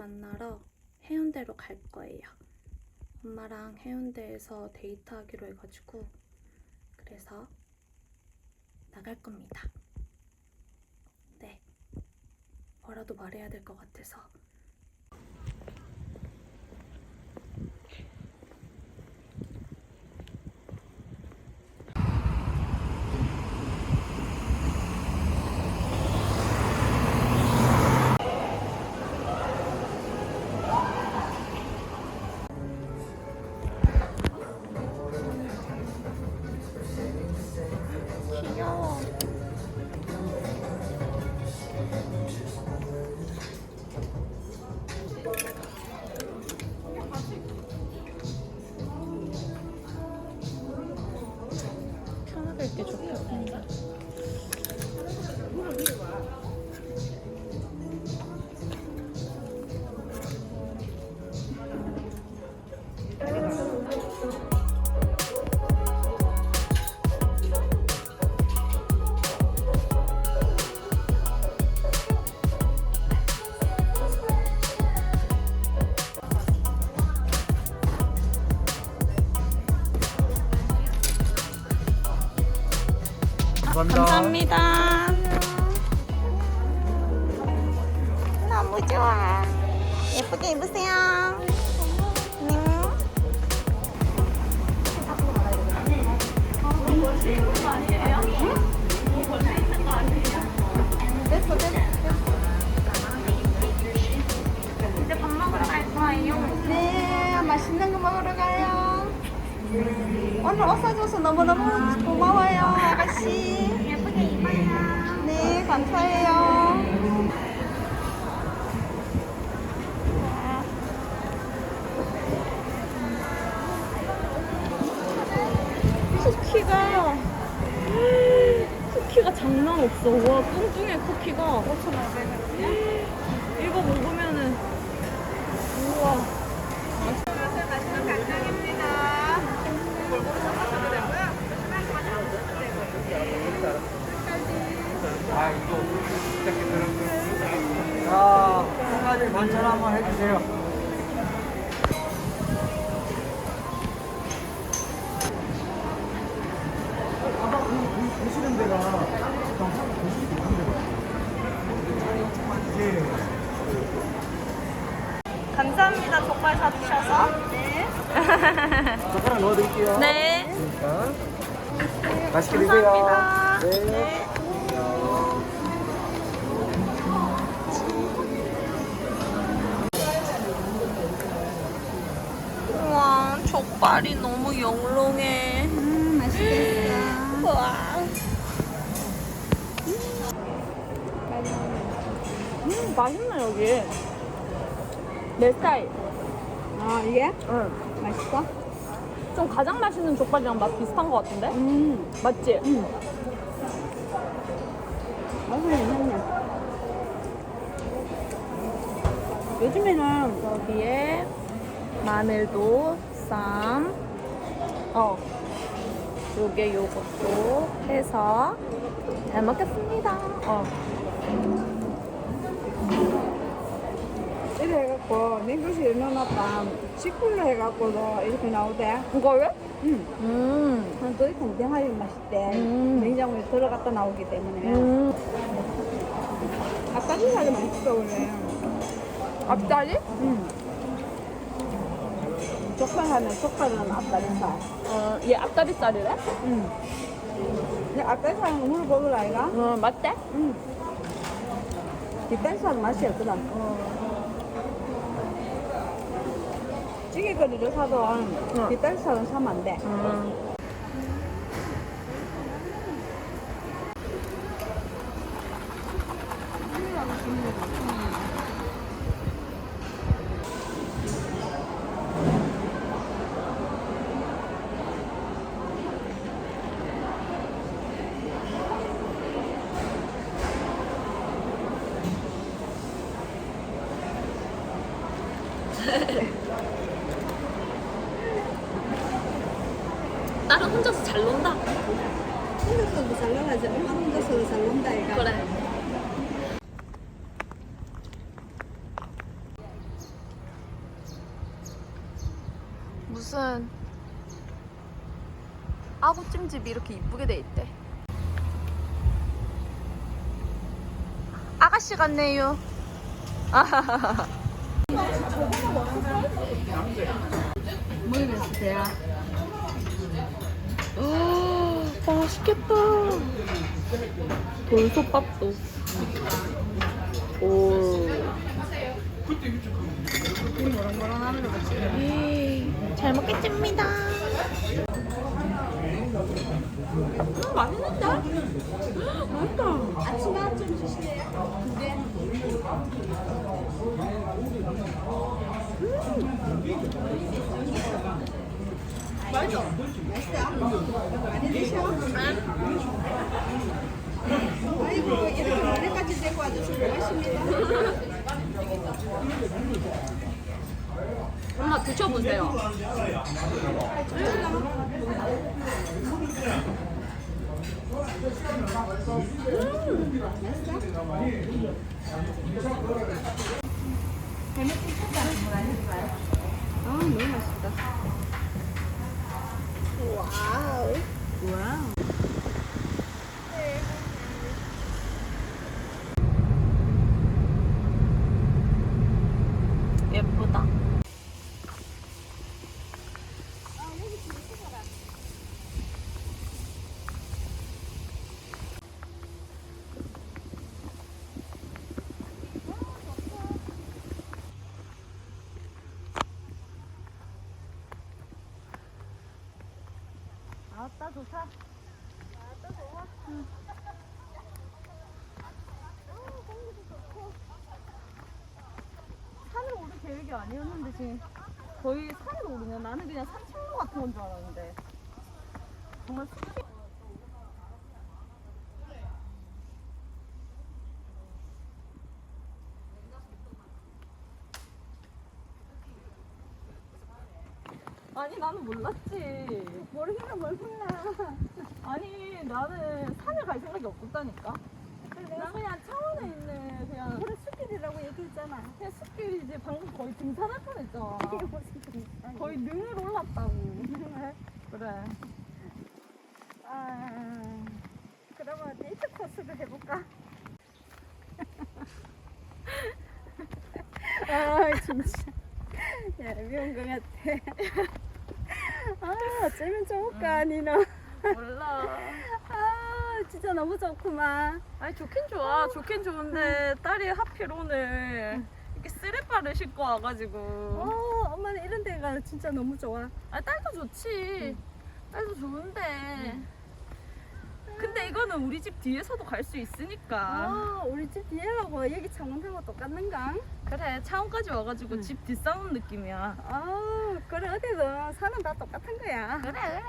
만나러 해운대로 갈 거예요. 엄마랑 해운대에서 데이트하기로 해가지고 그래서 나갈 겁니다. 네. 뭐라도 말해야 될 것 같아서 감사합니다. 너무 좋아. 예쁘게 입으세요. 네. 됐어, 됐어. 이제 밥 먹으러 갈 거예요. 네, 맛있는 거 먹으러 가요. 오늘 옷 사줘서 너무너무 고마워요, 아가씨. 예쁘게 입어요. 네, 감사해요. 쿠키가 쿠키가 장난 없어. 와 뚱뚱해 쿠키가. 5,500원. 이거 먹으면은 우와. 자, 한 가지 반찬 한번 해주세요. 보시는 데가 보시는 데 네. 감사합니다. 족발 사주셔서. 젓가락 넣어드릴게요. 네. 자, 맛있게 드세요. 감사합니다. 네. 족발이 너무 영롱해. 음, 맛있겠다. 우와. 음 맛있네 여기. 내 스타일. 아, 이게? 응. 맛있어? 좀 가장 맛있는 족발이랑 맛 비슷한 것 같은데? 음, 맞지? 응. 맛은 괜찮네. 요즘에는 여기에 마늘도 쌈, 어, 요게 요것도 해서 잘 먹겠습니다. 어. 이래 해갖고 냉동실에 넣어놨다. 시쿨로 해갖고도 이렇게 나오대. 이거를? 응. 음. 한도 굉장히 맛있대. 음. 냉장고에 들어갔다 나오기 때문에. 음. 앞다리 살이 맛있어, 원래. 앞다리? 응. 족발 하면 족발은 앞다리살. 어, 얘 앞다리살이래? 응. 근데 앞다리살은 물 먹을 아이가? 어, 맞대? 응. 뒷다리살은 맛이 없거든. 찌개거리를 사도 뒷다리살은 사면 안 돼. 음. 나가지. 엄마 혼자서도 잘 논다, 이가. 그래. 무슨 아구찜집이 이렇게 이쁘게 돼 있대. 아가씨 같네요. 먹으면서 돼야. 아, 맛있겠다. 돌솥밥도. 오. 에이, 잘 먹겠습니다. 음, 맛있는데? 맛있다. 아침에 좀 주시네요. 두 개. 맛있어. 맛있어? 많이 드셔? 아이고, 이렇게 머리까지 데리고 와줘서 고맙습니다. 엄마 드셔보세요. 아, 너무 맛있다. 와우. 와우. 예쁘다. 아따 좋다. 산을 오를 계획이 아니었는데 지금 거의 산을 오르네. 나는 그냥 산책로 같은 건 줄 알았는데 정말 숲이 아니 나는 몰랐지. 모르겠나 뭘 몰라. 아니 나는 산을 갈 생각이 없었다니까. 나 그냥 창원에 있는 그냥 그래, 숲길이라고 얘기했잖아. 그냥 숲길 이제 방금 거의 등산할 뻔했잖아. 이게 무슨 소리야. 거의 능을 올랐다고. 그래. 아, 그러면 데이트 코스를 해볼까? 아, 진짜. 야, 미운 것 같아. 좋을까, 니는. 몰라. 아, 진짜 너무 좋구만. 아니 좋긴 좋아. 좋긴 좋은데 딸이 하필 오늘 이렇게 쓰레빠를 신고 와가지고. 어, 엄마는 이런 데가 진짜 너무 좋아. 아 딸도 좋지. 딸도 좋은데. 근데 이거는 우리 집 뒤에서도 갈 수 있으니까. 아, 우리 집 뒤에하고 여기 창원하고 똑같는가? 그래 차원까지 와가지고 집 뒷싸움 느낌이야. 아, 그래, 어디든 사는 다 똑같은 거야. 그래 그래.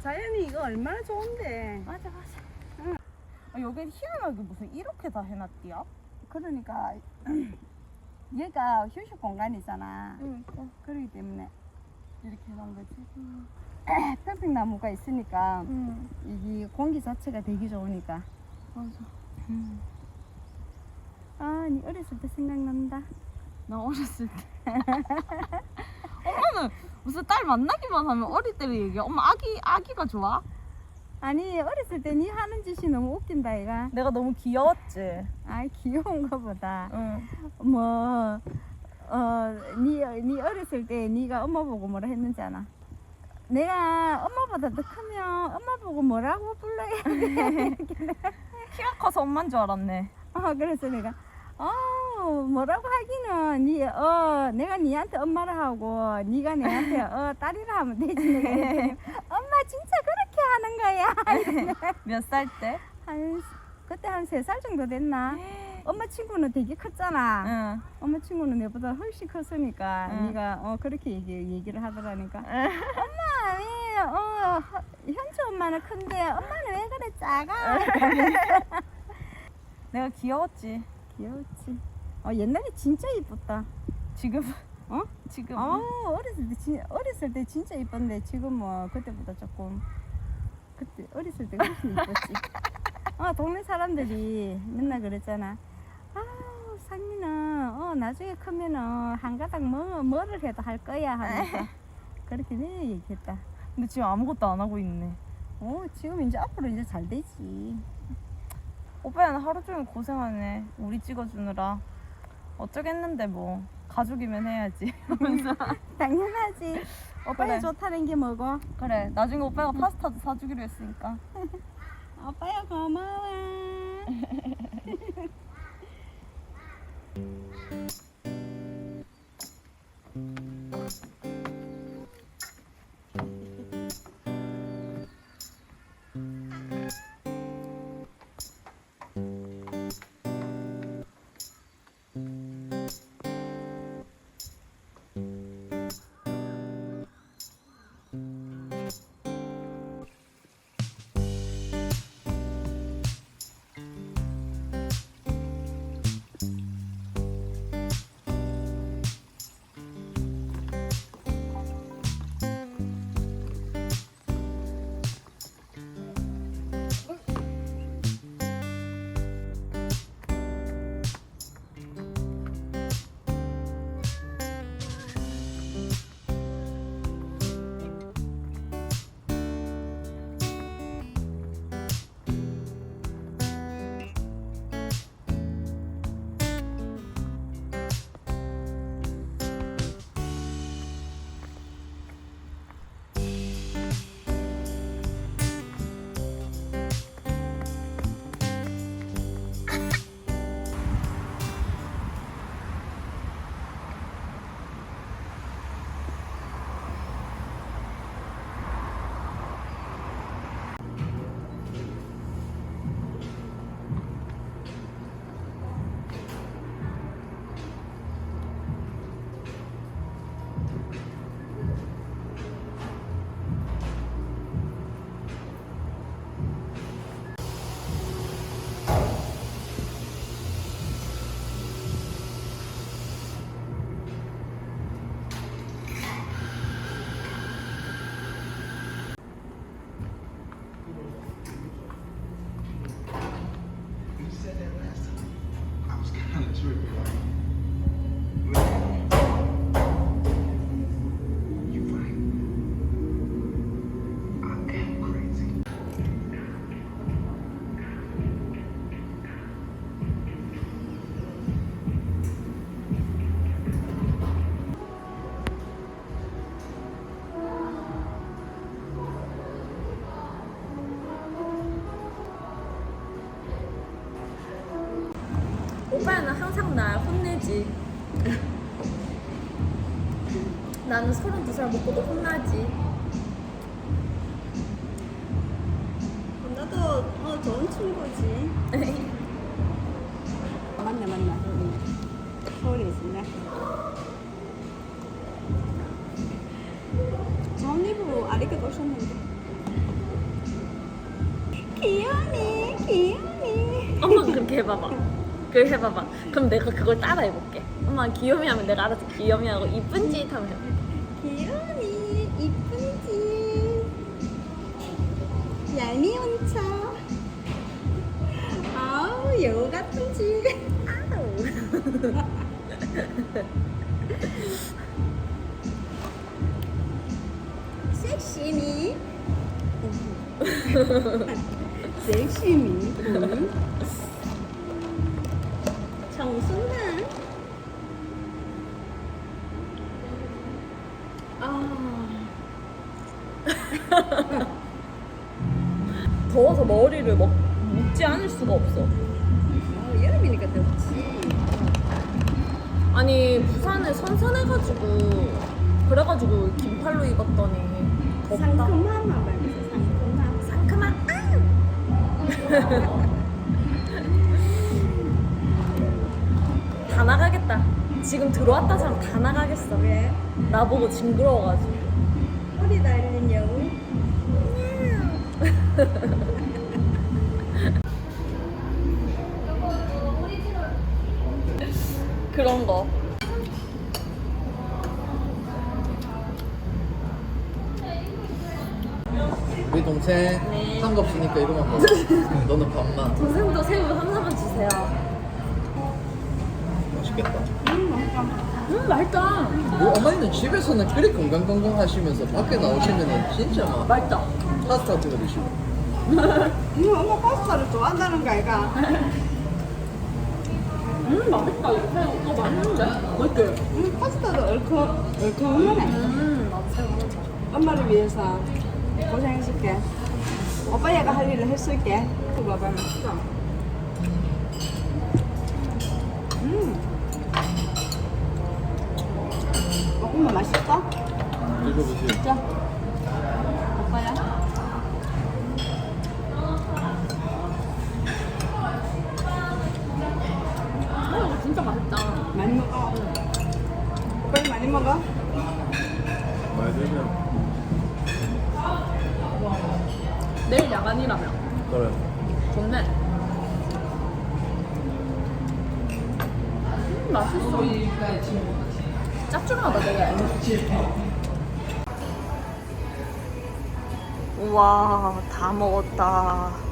자연이 이거 얼마나 좋은데. 맞아 맞아. 아, 여긴 희한하게 무슨 이렇게 다 해놨디야? 그러니까 얘가 휴식 공간이잖아. 응. 그렇기 때문에 이렇게 해놓은 거지. 평평나무가 있으니까 응. 이게 공기 자체가 되게 좋으니까. 맞아. 아, 니 어렸을 때 생각난다. 나 어렸을 때. 엄마는 무슨 딸 만나기만 하면 어릴 때를 얘기해. 엄마 아기 아기가 좋아? 아니 어렸을 때 니 하는 짓이 너무 웃긴다 얘가. 내가 너무 귀여웠지. 아 귀여운 거보다 응. 뭐. 어, 니, 니 어렸을 때 니가 엄마 보고 뭐라 했는지 아나? 내가 엄마보다 더 크면 엄마 보고 뭐라고 불러야 돼? 키가 커서 엄마인 줄 알았네. 어, 그래서 내가 어 뭐라고 하기는 니어 내가 니한테 엄마라 하고 니가 내한테 어 딸이라 하면 되지 내가 엄마 진짜 그렇게 하는 거야. 몇 살 때? 한 그때 한 세 살 정도 됐나? 엄마 친구는 되게 컸잖아. 응. 엄마 친구는 내보다 훨씬 컸으니까 응. 네가 어 그렇게 얘기, 얘기를 하더라니까. 엄마 왜 어 현주 엄마는 큰데 엄마는 왜 그래 작아? 내가 귀여웠지. 귀여웠지 어 옛날에 진짜 이뻤다 지금 어? 지금. 아 어렸을 때 진, 어렸을 때 진짜 이뻤는데 지금 뭐 그때보다 조금 그때 어렸을 때 훨씬 이뻤지. 어 동네 사람들이 맨날 그랬잖아. 아 상민은 어 나중에 크면은 한 가닥 뭐 뭐를 해도 할 거야 하면서 그렇게 내 얘기했다. 근데 지금 아무것도 안 하고 있네. 어 지금 이제 앞으로 이제 잘 되지. 오빠는 하루 종일 고생하네. 우리 찍어주느라. 어쩌겠는데 뭐. 가족이면 해야지. 당연하지. 오빠가 그래. 좋다는 게 뭐고? 그래. 나중에 오빠가 파스타도 사주기로 했으니까. 오빠야 고마워. 해봐봐. 그렇게 해봐봐. 그럼 내가 그걸 따라 해볼게. 엄마 귀요미 하면 내가 알아서 귀요미 하고 이쁜 짓 하면 해볼게. 귀여니 이쁜지 얄미운 척 아우 여우 같은지 섹시미 섹시미 응? 정순아 더워서 머리를 먹, 묶지 않을 수가 없어. 어, 여름이니까 덥지 아니 부산에 선선해가지고 그래가지고 긴팔로 입었더니 덥다. 상큼한 맛 말면서 상큼한 상큼한 다 지금 들어왔다 사람 다 나가겠어. 왜? 나보고 징그러워가지고. 허리 달린 여우 그런 거. 우리 동생 네. 상관없으니까 이거만 먹어. 너는 밥만. 선생님도 새우 하나만 주세요. 맛있겠다. 음 맛있다. 뭐 어머니는 집에서는 그리 건강건강 하시면서 밖에 나오시면은 진짜 막 맛있다. 파스타 거 드시고. 이거 엄마 파스타를 좋아한다는 거 아이가? 음 맛있다. 이거 이거 맛있는데? 맛있게. 음, 파스타도 얼큰 얼큰하네. 음 줘. 엄마를 위해서 고생해줄게. 오빠 얘가 할 일을 해줄게. 이거 봐봐, 맛있다. 음. 엄마 맛있어? 드셔보세요. 자. 오빠야. 어 이거 진짜 맛있다. 많이 먹어. 오빠 많이 먹어? 많이 드세요. 내일 야간이라며. 그래. 좋네. 음 맛있어. 짭조름하다 되게. 우와 다 먹었다.